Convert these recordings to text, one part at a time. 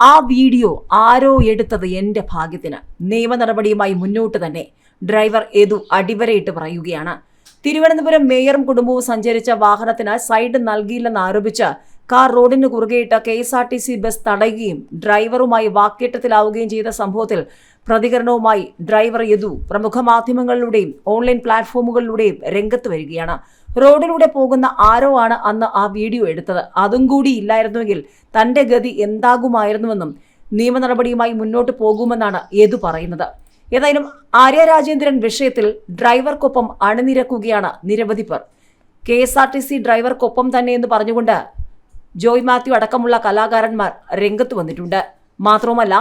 ആ വീഡിയോ ആരോ എടുത്തത് എന്റെ ഭാഗ്യത്തിന്. നിയമ നടപടിയുമായി മുന്നോട്ട് തന്നെ ഡ്രൈവർ ഏതു അടിവരയിട്ട് പറയുകയാണ്. തിരുവനന്തപുരം മേയറും കുടുംബവും സഞ്ചരിച്ച വാഹനത്തിന് സൈഡ് നൽകിയില്ലെന്ന് ആരോപിച്ച് കാർ റോഡിന് കുറുകെയിട്ട K S R T C bus തടയുകയും ഡ്രൈവറുമായി വാക്കേറ്റത്തിലാവുകയും ചെയ്ത സംഭവത്തിൽ പ്രതികരണവുമായി ഡ്രൈവർ യദു പ്രമുഖ മാധ്യമങ്ങളിലൂടെയും ഓൺലൈൻ പ്ലാറ്റ്ഫോമുകളിലൂടെയും രംഗത്ത് വരികയാണ്. റോഡിലൂടെ പോകുന്ന ആരോ ആണ് അന്ന് ആ വീഡിയോ എടുത്തത്. അതും കൂടി ഇല്ലായിരുന്നുവെങ്കിൽ തന്റെ ഗതി എന്താകുമായിരുന്നുവെന്നും നിയമ നടപടിയുമായി മുന്നോട്ട് പോകുമെന്നാണ് ഏതു പറയുന്നത്. ഏതായാലും ആര്യ രാജേന്ദ്രൻ വിഷയത്തിൽ ഡ്രൈവർക്കൊപ്പം അണിനിരക്കുകയാണ് നിരവധി പേർ. K S R T C ഡ്രൈവർക്കൊപ്പം തന്നെ എന്ന് പറഞ്ഞുകൊണ്ട് ജോയ് മാത്യു അടക്കമുള്ള കലാകാരന്മാർ രംഗത്ത് വന്നിട്ടുണ്ട്. മാത്രവുമല്ല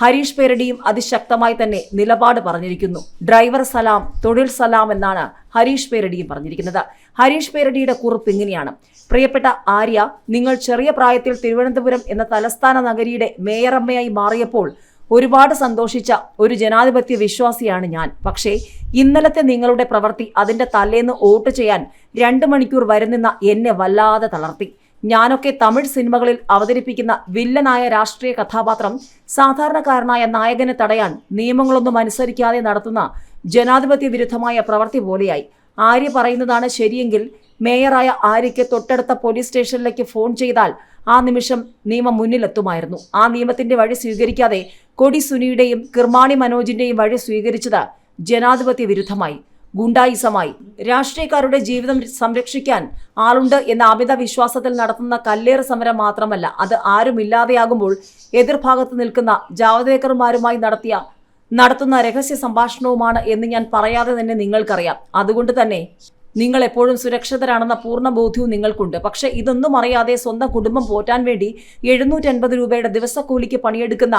ഹരീഷ് പേരടിയും അതിശക്തമായി തന്നെ നിലപാട് പറഞ്ഞിരിക്കുന്നു. ഡ്രൈവർ സലാം തൊഴിൽ സലാം എന്നാണ് ഹരീഷ് പേരടിയും പറഞ്ഞിരിക്കുന്നത്. ഹരീഷ് പേരടിയുടെ കുറിപ്പ് ഇങ്ങനെയാണ്. പ്രിയപ്പെട്ട ആര്യ നിങ്ങൾ ചെറിയ പ്രായത്തിൽ തിരുവനന്തപുരം എന്ന തലസ്ഥാന നഗരിയുടെ മേയറമ്മയായി മാറിയപ്പോൾ ഒരുപാട് സന്തോഷിച്ച ഒരു ജനാധിപത്യ വിശ്വാസിയാണ് ഞാൻ. പക്ഷേ ഇന്നലത്തെ നിങ്ങളുടെ പ്രവൃത്തി അതിന്റെ തലേന്ന് വോട്ട് ചെയ്യാൻ രണ്ട് മണിക്കൂർ വരുന്നെന്ന എന്നെ വല്ലാതെ തളർത്തി. ഞാനൊക്കെ തമിഴ് സിനിമകളിൽ അവതരിപ്പിക്കുന്ന വില്ലനായ രാഷ്ട്രീയ കഥാപാത്രം സാധാരണക്കാരനായ നായകനെ തടയാൻ നിയമങ്ങളൊന്നും അനുസരിക്കാതെ നടത്തുന്ന ജനാധിപത്യ വിരുദ്ധമായ പ്രവൃത്തി പോലെയായി. ആര്യ പറയുന്നതാണ് ശരിയെങ്കിൽ മേയറായ ആര്യയ്ക്ക് തൊട്ടടുത്ത പോലീസ് സ്റ്റേഷനിലേക്ക് ഫോൺ ചെയ്താൽ ആ നിമിഷം നിയമം മുന്നിലെത്തുമായിരുന്നു. ആ നിയമത്തിന്റെ വഴി സ്വീകരിക്കാതെ കൊടി സുനിയുടെയും കിർമാണി മനോജിന്റെയും വഴി സ്വീകരിച്ചത് ജനാധിപത്യ വിരുദ്ധമായി. ഗുണ്ടായിസമായി. രാഷ്ട്രീയക്കാരുടെ ജീവിതം സംരക്ഷിക്കാൻ ആളുണ്ട് എന്ന അമിത വിശ്വാസത്തിൽ നടത്തുന്ന കല്ലേറ് സമരം മാത്രമല്ല അത് ആരുമില്ലാതെയാകുമ്പോൾ എതിർഭാഗത്ത് നിൽക്കുന്ന ജാവദേക്കർമാരുമായി നടത്തിയ നടത്തുന്ന രഹസ്യ സംഭാഷണവുമാണ് എന്ന് ഞാൻ പറയാതെ തന്നെ നിങ്ങൾക്കറിയാം. അതുകൊണ്ട് തന്നെ നിങ്ങൾ എപ്പോഴും സുരക്ഷിതരാണെന്ന പൂർണ ബോധ്യവും നിങ്ങൾക്കുണ്ട്. പക്ഷേ ഇതൊന്നും അറിയാതെ സ്വന്തം കുടുംബം പോറ്റാൻ വേണ്ടി എഴുന്നൂറ്റൻപത് രൂപയുടെ ദിവസക്കൂലിക്ക് പണിയെടുക്കുന്ന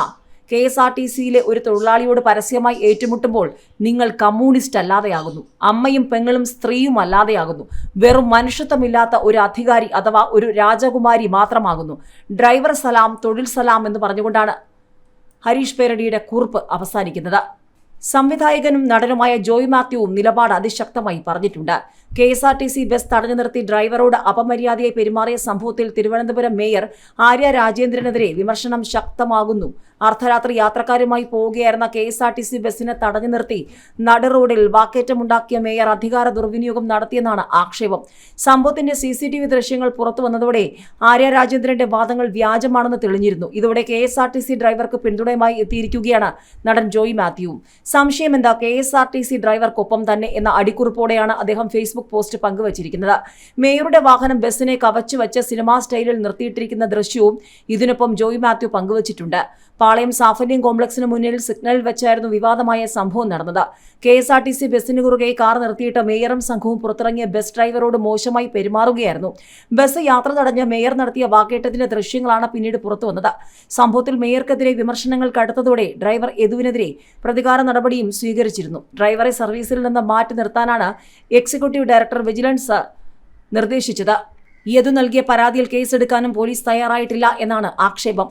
കെ എസ് ആർ ടി സിയിലെ ഒരു തൊഴിലാളിയോട് പരസ്യമായി ഏറ്റുമുട്ടുമ്പോൾ നിങ്ങൾ കമ്മ്യൂണിസ്റ്റ് അല്ലാതെയാകുന്നു അമ്മയും പെങ്ങളും സ്ത്രീയും അല്ലാതെയാകുന്നു വെറും മനുഷ്യത്വമില്ലാത്ത ഒരു അധികാരി അഥവാ ഒരു രാജകുമാരി മാത്രമാകുന്നു. ഡ്രൈവർ സലാം തൊഴിൽ സലാം എന്ന് പറഞ്ഞുകൊണ്ടാണ് ഹരീഷ് പേരടിയുടെ കുറിപ്പ് അവസാനിക്കുന്നത്. സംവിധായകനും നടനുമായ ജോയ് മാത്യുവും നിലപാട് അതിശക്തമായി പറഞ്ഞിട്ടുണ്ട്. K S R T C bus തടഞ്ഞു നിർത്തി ഡ്രൈവറോട് അപമര്യാദയായി പെരുമാറിയ സംഭവത്തിൽ തിരുവനന്തപുരം മേയർ ആര്യ രാജേന്ദ്രനെതിരെ വിമർശനം ശക്തമാകുന്നു. അർദ്ധരാത്രി യാത്രക്കാരുമായി പോവുകയായിരുന്ന K S R T C ബസ്സിനെ തടഞ്ഞു നിർത്തി നടുറോഡിൽ വാക്കേറ്റമുണ്ടാക്കിയ മേയർ അധികാര ദുർവിനിയോഗം നടത്തിയെന്നാണ് ആക്ഷേപം. സംഭവത്തിന്റെ സി സി ടി വി ദൃശ്യങ്ങൾ പുറത്തു വന്നതോടെ ആര്യ രാജേന്ദ്രന്റെ വാദങ്ങൾ വ്യാജമാണെന്ന് തെളിഞ്ഞിരുന്നു. ഇതോടെ K S R T C ഡ്രൈവർക്ക് പിന്തുണയുമായി എത്തിയിരിക്കുകയാണ് നടൻ ജോയി മാത്യുവും സംശയം എന്താ K S R T C ഡ്രൈവർക്കൊപ്പം തന്നെ എന്ന അടിക്കുറിപ്പോടെയാണ് അദ്ദേഹം ഫേസ്ബുക്ക് പോസ്റ്റ് പങ്കുവച്ചിരിക്കുന്നത്. മേയറുടെ വാഹനം ബസ്സിനെ കവച്ചു വച്ച് സിനിമാ സ്റ്റൈലിൽ നിർത്തിയിട്ടിരിക്കുന്ന ദൃശ്യവും ഇതിനൊപ്പം ജോയ് മാത്യു പങ്കുവച്ചിട്ടുണ്ട്. പാളയം സാഫല്യം കോംപ്ലക്സിന് മുന്നിൽ സിഗ്നൽ വെച്ചായിരുന്നു വിവാദമായ സംഭവം നടന്നത്. K S R T C ബസ്സിന് കുറുകെ കാർ നിർത്തിയിട്ട് മേയറും സംഘവും പുറത്തിറങ്ങിയ ബസ് ഡ്രൈവറോട് മോശമായി പെരുമാറുകയായിരുന്നു. ബസ് യാത്ര തടഞ്ഞ് മേയർ നടത്തിയ വാക്കേറ്റത്തിന്റെ ദൃശ്യങ്ങളാണ് പിന്നീട് പുറത്തുവന്നത് സംഭവത്തിൽ മേയർക്കെതിരെ വിമർശനങ്ങൾ കടുത്തതോടെ ഡ്രൈവർ യദുവിനെതിരെ പ്രതികാര നടപടിയും സ്വീകരിച്ചിരുന്നു. ഡ്രൈവറെ സർവീസിൽ നിന്ന് മാറ്റി നിർത്താനാണ് എക്സിക്യൂട്ടീവ് ഡയറക്ടർ വിജിലൻസ് നിർദ്ദേശിച്ചത്. യദു നൽകിയ പരാതിയിൽ കേസെടുക്കാനും പോലീസ് തയ്യാറായിട്ടില്ല എന്നാണ് ആക്ഷേപം.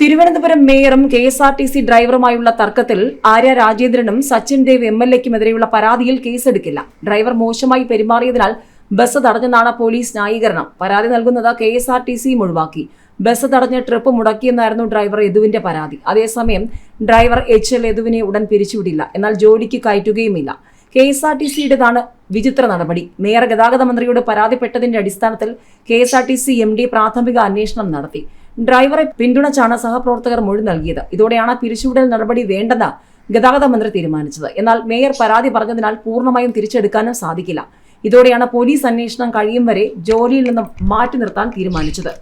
Thiruvananthapuram മേയറും K S R T C ഡ്രൈവറുമായുള്ള തർക്കത്തിൽ ആര്യ രാജേന്ദ്രനും സച്ചിൻ ദേവ് എം എൽ എക്കുമെതിരെയുള്ള പരാതിയിൽ കേസെടുക്കില്ല. ഡ്രൈവർ മോശമായി പെരുമാറിയതിനാൽ ബസ് തടഞ്ഞെന്നാണ് പോലീസ് ന്യായീകരണം. പരാതി നൽകുന്നത് കെ എസ് ആർ ടി സിയും ഒഴിവാക്കി. ബസ് തടഞ്ഞ് ട്രിപ്പ് മുടക്കിയെന്നായിരുന്നു ഡ്രൈവർ യദുവിന്റെ പരാതി. അതേസമയം ഡ്രൈവർ എച്ച് എൽ യദുവിനെ ഉടൻ പിരിച്ചുവിടില്ല. എന്നാൽ ജോലിക്ക് കയറ്റുകയുമില്ല. കെ എസ് ആർ ടി സിയുടേതാണ് വിചിത്ര നടപടി. മേയർ ഗതാഗത മന്ത്രിയോട് പരാതിപ്പെട്ടതിന്റെ അടിസ്ഥാനത്തിൽ K S R T C M D പ്രാഥമിക അന്വേഷണം നടത്തി. ഡ്രൈവറെ പിന്തുണച്ചാണ് സഹപ്രവർത്തകർ മൊഴി നൽകിയത്. ഇതോടെയാണ് പിരിച്ചുവിടൽ നടപടി വേണ്ടെന്ന് ഗതാഗത മന്ത്രി തീരുമാനിച്ചത്. എന്നാൽ മേയർ പരാതി പറഞ്ഞതിനാൽ പൂർണമായും തിരിച്ചെടുക്കാനും സാധിക്കില്ല. ഇതോടെയാണ് പോലീസ് അന്വേഷണം കഴിയും വരെ ജോലിയിൽ നിന്നും മാറ്റി നിർത്താൻ തീരുമാനിച്ചത്.